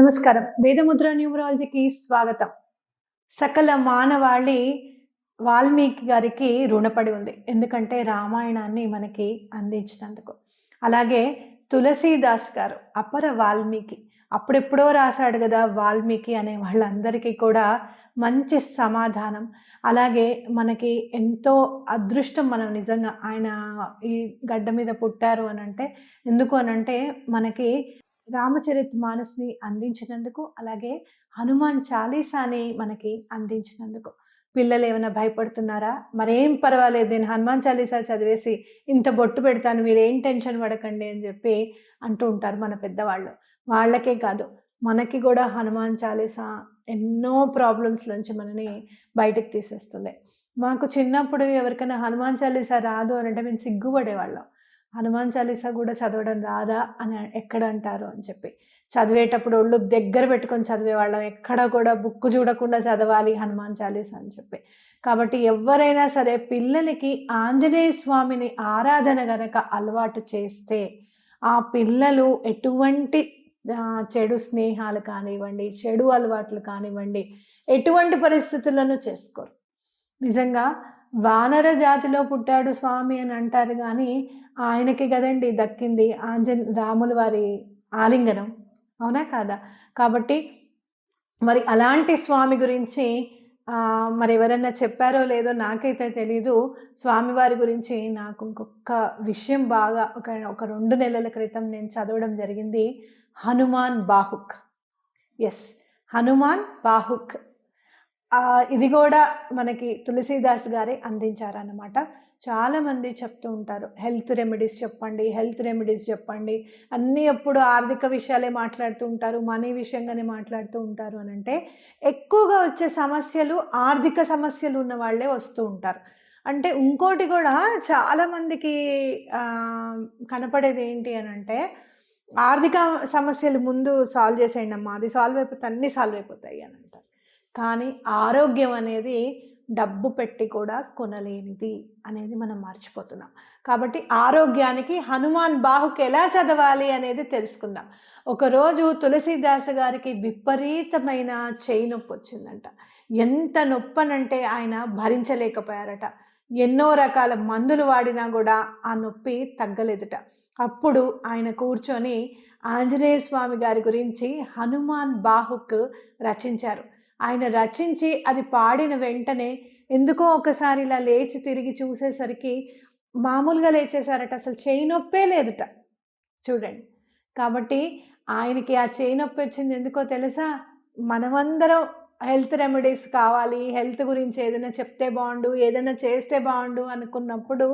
నమస్కారం. వేదముద్ర న్యూమరాలజీకి స్వాగతం. సకల మానవాళి వాల్మీకి గారికి రుణపడి ఉంది. ఎందుకంటే రామాయణాన్ని మనకి అందించినందుకు. అలాగే తులసీదాస్ గారు అపర వాల్మీకి. అప్పుడెప్పుడో రాశాడు కదా వాల్మీకి అనే వాళ్ళందరికీ కూడా మంచి సమాధానం. అలాగే మనకి ఎంతో అదృష్టం మనం నిజంగా ఆయన ఈ గడ్డ మీద పుట్టారు అని అంటే ఎందుకు అనంటే మనకి రామచరిత్ మానస్ని అందించినందుకు అలాగే హనుమాన్ చాలీసాని మనకి అందించినందుకు. పిల్లలు ఏమైనా భయపడుతున్నారా? మరేం పర్వాలేదు నేను హనుమాన్ చాలీసా చదివేసి ఇంత బొట్టు పెడతాను మీరు ఏం టెన్షన్ పడకండి అని చెప్పి అంటూ ఉంటారు మన పెద్దవాళ్ళు. వాళ్ళకే కాదు మనకి కూడా హనుమాన్ చాలీసా ఎన్నో ప్రాబ్లమ్స్ నుంచి మనని బయటకు తీసేస్తుంది. మాకు చిన్నప్పుడు ఎవరికైనా హనుమాన్ చాలీసా రాదు అని అంటే మేము సిగ్గుపడేవాళ్ళం. హనుమాన్ చాలీసా కూడా చదవడం రాదా అని ఎక్కడ అంటారు అని చెప్పి. చదివేటప్పుడు ఒళ్ళు దగ్గర పెట్టుకొని చదివేవాళ్ళం ఎక్కడ కూడా బుక్ చూడకుండా చదవాలి హనుమాన్ చాలీసా అని చెప్పి. కాబట్టి ఎవరైనా సరే పిల్లలకి ఆంజనేయ స్వామిని ఆరాధన గనక అలవాటు చేస్తే ఆ పిల్లలు ఎటువంటి చెడు స్నేహాలు కానివ్వండి చెడు అలవాట్లు కానివ్వండి ఎటువంటి పరిస్థితులను చేసుకోరు. నిజంగా వానర జాతిలో పుట్టాడు స్వామి అని అంటారు కానీ ఆయనకి కదండి దక్కింది ఆంజన్ రాముల వారి ఆలింగనం. అవునా కాదా? కాబట్టి మరి అలాంటి స్వామి గురించి మరి ఎవరన్నా చెప్పారో లేదో నాకైతే తెలీదు. స్వామివారి గురించి నాకు ఇంకొక విషయం బాగా ఒక ఒక రెండు నెలల క్రితం నేను చదవడం జరిగింది హనుమాన్ బాహుక్. ఎస్ హనుమాన్ బాహుక్. ఇది కూడా మనకి తులసీదాస్ గారే అందించారన్నమాట. చాలామంది చెప్తూ ఉంటారు హెల్త్ రెమెడీస్ చెప్పండి హెల్త్ రెమెడీస్ చెప్పండి. అన్నీ ఎప్పుడు ఆర్థిక విషయాలే మాట్లాడుతూ ఉంటారు మనీ విషయంగానే మాట్లాడుతూ ఉంటారు అని అంటే ఎక్కువగా వచ్చే సమస్యలు ఆర్థిక సమస్యలు ఉన్న వాళ్ళే వస్తూ ఉంటారు. అంటే ఇంకోటి కూడా చాలామందికి కనపడేది ఏంటి అని అంటే ఆర్థిక సమస్యలు ముందు సాల్వ్ చేసేయండి అమ్మా అది సాల్వ్ అయిపోతే అన్నీ సాల్వ్ అయిపోతాయి అని కానీ ఆరోగ్యం అనేది డబ్బు పెట్టి కూడా కొనలేనిది అనేది మనం మర్చిపోతున్నాం. కాబట్టి ఆరోగ్యానికి హనుమాన్ బాహుకి ఎలా చదవాలి అనేది తెలుసుకుందాం. ఒకరోజు తులసీదాస్ గారికి విపరీతమైన చేయి నొప్పి వచ్చిందంట. ఎంత నొప్పనంటే ఆయన భరించలేకపోయారట. ఎన్నో రకాల మందులు వాడినా కూడా ఆ నొప్పి తగ్గలేదుట. అప్పుడు ఆయన కూర్చొని ఆంజనేయ స్వామి గారి గురించి హనుమాన్ బాహుక్ రచించారు. ఆయన రచించి అది పాడిన వెంటనే ఎందుకో ఒకసారి ఇలా లేచి తిరిగి చూసేసరికి మామూలుగా లేచేశారట. అసలు చేయి నొప్పే లేదుట. చూడండి. కాబట్టి ఆయనకి ఆ చేయి నొప్పి వచ్చింది ఎందుకో తెలుసా? మనమందరం హెల్త్ రెమెడీస్ కావాలి హెల్త్ గురించి ఏదైనా చెప్తే బాగుండు ఏదైనా చేస్తే బాగుండు అనుకున్నప్పుడు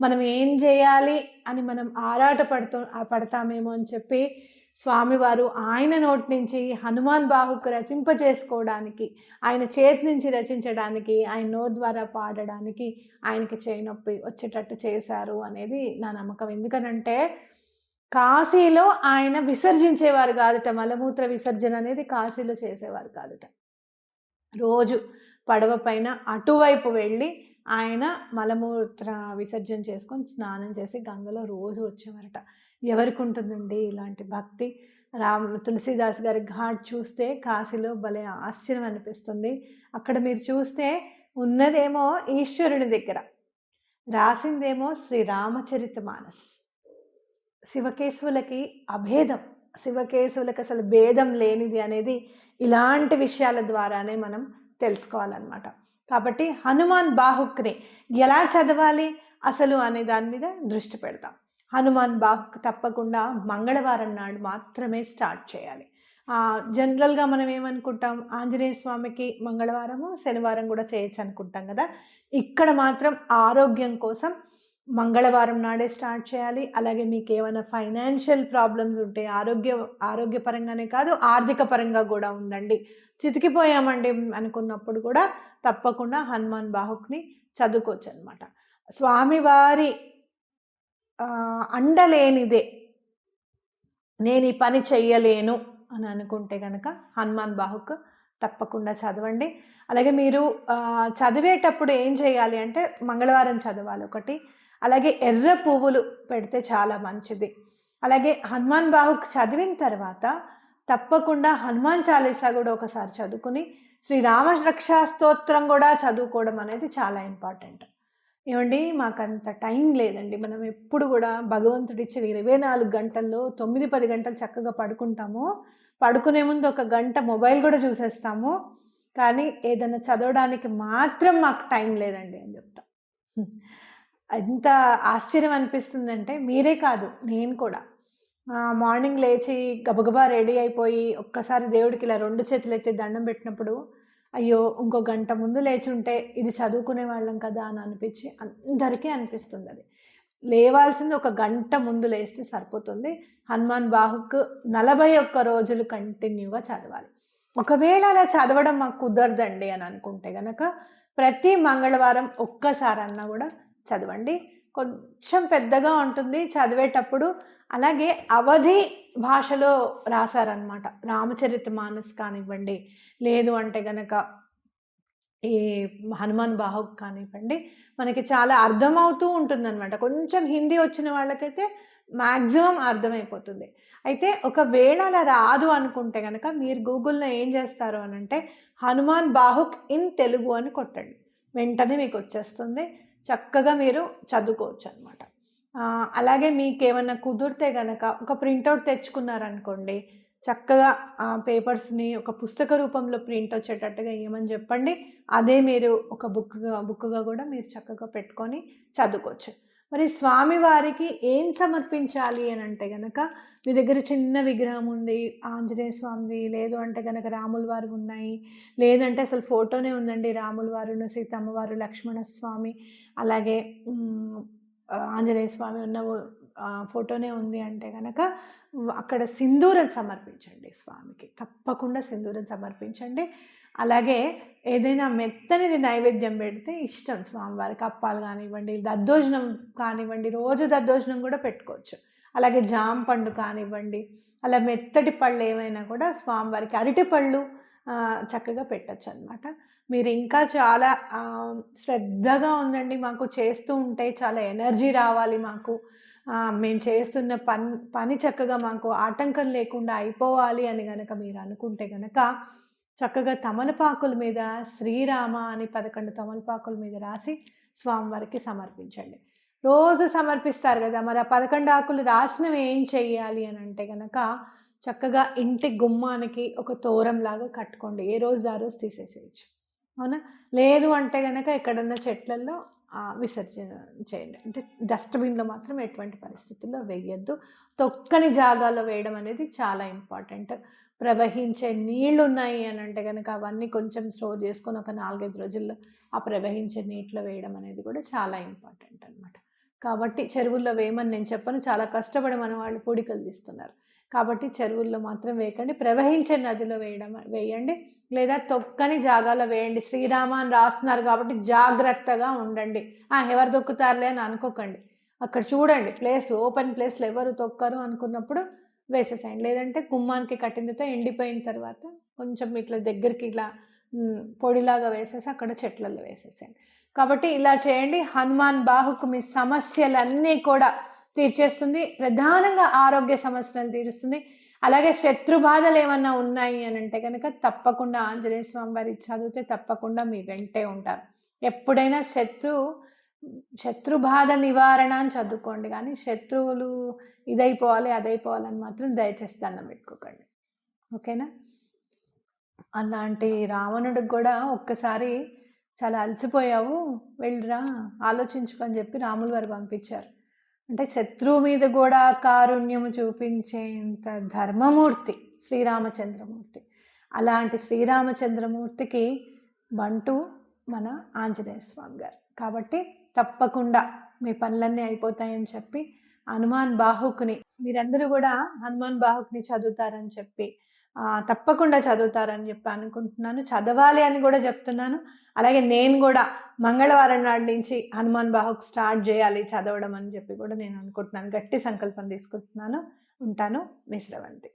మనం ఏం చేయాలి అని మనం ఆరాట పడుతూ పడతామేమో అని చెప్పి స్వామివారు ఆయన నోటి నుంచి హనుమాన్ బాహుకు రచింపజేసుకోవడానికి ఆయన చేతి నుంచి రచించడానికి ఆయన నోట్ ద్వారా పాడడానికి ఆయనకి చేయి నొప్పి వచ్చేటట్టు చేశారు అనేది నా నమ్మకం. ఎందుకనంటే కాశీలో ఆయన విసర్జించేవారు కాదుట మలమూత్ర విసర్జన అనేది కాశీలో చేసేవారు కాదుట. రోజు పడవ పైన అటువైపు వెళ్ళి ఆయన మలమూత్ర విసర్జన చేసుకొని స్నానం చేసి గంగలో రోజు వచ్చేవారట. ఎవరికి ఉంటుందండి ఇలాంటి భక్తి? రామ్ తులసీదాస్ గారి ఘాట్ చూస్తే కాశీలో భలే ఆశ్చర్యం అనిపిస్తుంది. అక్కడ మీరు చూస్తే ఉన్నదేమో ఈశ్వరుని దగ్గర. రాసిందేమో శ్రీ రామచరిత మానస్. శివకేశవులకి అభేదం. శివకేశవులకు అసలు భేదం లేనిది అనేది ఇలాంటి విషయాల ద్వారానే మనం తెలుసుకోవాలన్నమాట. కాబట్టి హనుమాన్ బాహుక్ని ఎలా చదవాలి అసలు అనే దాని మీద దృష్టి పెడతాం. హనుమాన్ బాహుక్ తప్పకుండా మంగళవారం నాడు మాత్రమే స్టార్ట్ చేయాలి. జనరల్గా మనం ఏమనుకుంటాం? ఆంజనేయ స్వామికి మంగళవారము శనివారం కూడా చేయొచ్చు అనుకుంటాం కదా? ఇక్కడ మాత్రం ఆరోగ్యం కోసం మంగళవారం నాడే స్టార్ట్ చేయాలి. అలాగే మీకు ఏమైనా ఫైనాన్షియల్ ప్రాబ్లమ్స్ ఉంటే ఆరోగ్య ఆరోగ్యపరంగానే కాదు ఆర్థిక పరంగా కూడా ఉందండి. చితికిపోయామండి అనుకున్నప్పుడు కూడా తప్పకుండా హనుమాన్ బాహుక్ని చదువుకోవచ్చు అనమాట స్వామివారి అండలేనిదే. నేను ఈ పని చెయ్యలేను అని అనుకుంటే కనుక హనుమాన్ బాహుక్ తప్పకుండా చదవండి. అలాగే మీరు చదివేటప్పుడు ఏం చేయాలి అంటే మంగళవారం చదవాలి ఒకటి. అలాగే ఎర్ర పువ్వులు పెడితే చాలా మంచిది. అలాగే హనుమాన్ బాహుక్ చదివిన తర్వాత తప్పకుండా హనుమాన్ చాలీసా కూడా ఒకసారి చదువుకుని శ్రీ రామరక్షా స్తోత్రం కూడా చదువుకోవడం అనేది చాలా ఇంపార్టెంట్. ఏమండి? మాకు అంత టైం లేదండి. మనం ఎప్పుడు కూడా భగవంతుడు ఇచ్చిన ఇరవై నాలుగు గంటల్లో తొమ్మిది పది గంటలు చక్కగా పడుకుంటాము. పడుకునే ముందు ఒక గంట మొబైల్ కూడా చూసేస్తాము. కానీ ఏదైనా చదవడానికి మాత్రం మాకు టైం లేదండి అని చెప్తాం. ఎంత ఆశ్చర్యం అనిపిస్తుందంటే మీరే కాదు నేను కూడా. మార్నింగ్ లేచి గబగబా రెడీ అయిపోయి ఒక్కసారి దేవుడికి ఇలా రెండు చేతులు ఎత్తి దండం పెట్టినప్పుడు అయ్యో ఇంకో గంట ముందు లేచి ఉంటే ఇది చదువుకునే వాళ్ళం కదా అని అనిపించి అందరికీ అనిపిస్తుంది అది. లేవాల్సింది ఒక గంట ముందు లేస్తే సరిపోతుంది. హనుమాన్ బాహుకు నలభై ఒక్క రోజులు కంటిన్యూగా చదవాలి. ఒకవేళ అలా చదవడం మాకు కుదరదండి అని అనుకుంటే కనుక ప్రతి మంగళవారం ఒక్కసారి అన్నా కూడా చదవండి. కొంచెం పెద్దగా ఉంటుంది చదివేటప్పుడు. అలాగే అవధి భాషలో రాశారనమాట రామచరిత మానస్ కానివ్వండి లేదు అంటే గనక ఈ హనుమాన్ బాహుక్ కానివ్వండి మనకి చాలా అర్థమవుతూ ఉంటుందన్నమాట. కొంచెం హిందీ వచ్చిన వాళ్ళకైతే మ్యాక్సిమం అర్థమైపోతుంది. అయితే ఒకవేళ అలా రాదు అనుకుంటే కనుక మీరు గూగుల్లో ఏం చేస్తారు అని అంటే హనుమాన్ బాహుక్ ఇన్ తెలుగు అని కొట్టండి. వెంటనే మీకు వచ్చేస్తుంది. చక్కగా మీరు చదువుకోవచ్చు అనమాట అలాగే మీకు ఏమన్నా కుదిరితే కనుక ఒక ప్రింటౌట్ తెచ్చుకున్నారనుకోండి చక్కగా పేపర్స్ని ఒక పుస్తక రూపంలో ప్రింట్ వచ్చేటట్టుగా ఏమని చెప్పండి అదే మీరు ఒక బుక్గా బుక్గా కూడా మీరు చక్కగా పెట్టుకొని చదువుకోవచ్చు. మరి స్వామివారికి ఏం సమర్పించాలి అని అంటే కనుక మీ దగ్గర చిన్న విగ్రహం ఉంది ఆంజనేయ స్వామిది లేదు అంటే కనుక రాముల వారు ఉన్నాయి లేదంటే అసలు ఫోటోనే ఉందండి రాముల వారు సీతమ్మవారు లక్ష్మణ స్వామి అలాగే ఆంజనేయ స్వామి ఉన్న ఫోటోనే ఉంది అంటే కనుక అక్కడ సింధూరం సమర్పించండి స్వామికి. తప్పకుండా సింధూరం సమర్పించండి. అలాగే ఏదైనా మెత్తనిది నైవేద్యం పెడితే ఇష్టం స్వామివారికి అప్పాలు కానివ్వండి దద్దోజనం కానివ్వండి రోజు దద్దోజనం కూడా పెట్టుకోవచ్చు. అలాగే జామ పండు కానివ్వండి అలా మెత్తటి పళ్ళు ఏమైనా కూడా స్వామివారికి అరటిపళ్ళు చక్కగా పెట్టచ్చు అనమాట మీరు ఇంకా చాలా శ్రద్ధగా ఉందండి మాకు. చేస్తూ ఉంటే చాలా ఎనర్జీ రావాలి మాకు. మేము చేస్తున్న పని పని చక్కగా మాకు ఆటంకం లేకుండా అయిపోవాలి అని కనుక మీరు అనుకుంటే కనుక చక్కగా తమలపాకుల మీద శ్రీరామ అని పదకొండు తమలపాకుల మీద రాసి స్వామివారికి సమర్పించండి. రోజు సమర్పిస్తారు కదా మరి ఆ పదకొండు ఆకులు రాసినవి ఏం చెయ్యాలి అని అంటే కనుక చక్కగా ఇంటి గుమ్మానికి ఒక తోరంలాగా కట్టుకోండి. ఏ రోజు ఆ రోజు తీసేసేయచ్చు. అవునా? లేదు అంటే కనుక ఎక్కడన్నా చెట్లలో విసర్జన చేయండి. అంటే డస్ట్బిన్లో మాత్రం ఎటువంటి పరిస్థితుల్లో వేయద్దు. తొక్కని జాగాలో వేయడం అనేది చాలా ఇంపార్టెంట్. ప్రవహించే నీళ్ళు ఉన్నాయి అని అంటే కనుక అవన్నీ కొంచెం స్టోర్ చేసుకొని ఒక నాలుగైదు రోజుల్లో ఆ ప్రవహించే నీటిలో వేయడం అనేది కూడా చాలా ఇంపార్టెంట్ అనమాట కాబట్టి చెరువుల్లో వేయమని నేను చెప్పను. చాలా కష్టపడి మన వాళ్ళు పూడికలు తీస్తున్నారు. కాబట్టి చెరువుల్లో మాత్రం వేయకండి. ప్రవహించే నదిలో వేయడం వేయండి. లేదా తొక్కని జాగాలో వేయండి. శ్రీరామ అని రాస్తున్నారు కాబట్టి జాగ్రత్తగా ఉండండి. ఎవరు తొక్కుతారులే అని అనుకోకండి. అక్కడ చూడండి. ప్లేస్ ఓపెన్ ప్లేస్లో ఎవరు తొక్కరు అనుకున్నప్పుడు వేసేసేయండి. లేదంటే గుమ్మానికి కట్టినతో ఎండిపోయిన తర్వాత కొంచెం ఇట్లా దగ్గరికి ఇట్లా పొడిలాగా వేసేసి అక్కడ చెట్లలో వేసేసేయండి. కాబట్టి ఇలా చేయండి. హనుమాన్ బాహుకు మీ సమస్యలన్నీ కూడా తీర్చేస్తుంది ప్రధానంగా ఆరోగ్య సమస్యలను తీరుస్తుంది. అలాగే శత్రు బాధలు ఏమన్నా ఉన్నాయి అని అంటే కనుక తప్పకుండా ఆంజనేయ స్వామి వారి చదివితే తప్పకుండా మీ వెంటే ఉంటారు. ఎప్పుడైనా శత్రు శత్రు బాధ నివారణ అని చదువుకోండి. కానీ శత్రువులు ఇదైపోవాలి అదైపోవాలని మాత్రం దయచేసి దండం పెట్టుకోకండి. ఓకేనా? అలాంటి రావణుడికి కూడా ఒక్కసారి చాలా అలసిపోయావు వెళ్ళిరా ఆలోచించుకొని చెప్పి రాములు వారు పంపించారు. అంటే శత్రువు మీద కూడా కారుణ్యము చూపించేంత ధర్మమూర్తి శ్రీరామచంద్రమూర్తి. అలాంటి శ్రీరామచంద్రమూర్తికి బంటు మన ఆంజనేయ స్వామి గారు. కాబట్టి తప్పకుండా మీ పనులన్నీ అయిపోతాయని చెప్పి హనుమాన్ బాహుకుని మీరందరూ కూడా హనుమాన్ బాహుకుని చదువుతారని చెప్పి తప్పకుండా చదువుతారని చెప్పి అనుకుంటున్నాను. చదవాలి అని కూడా చెప్తున్నాను. అలాగే నేను కూడా మంగళవారం నాటి నుంచి హనుమాన్ బాహుక్ స్టార్ట్ చేయాలి చదవడం అని చెప్పి కూడా నేను అనుకుంటున్నాను. గట్టి సంకల్పం తీసుకుంటున్నాను. ఉంటాను. మిశ్రవంతి.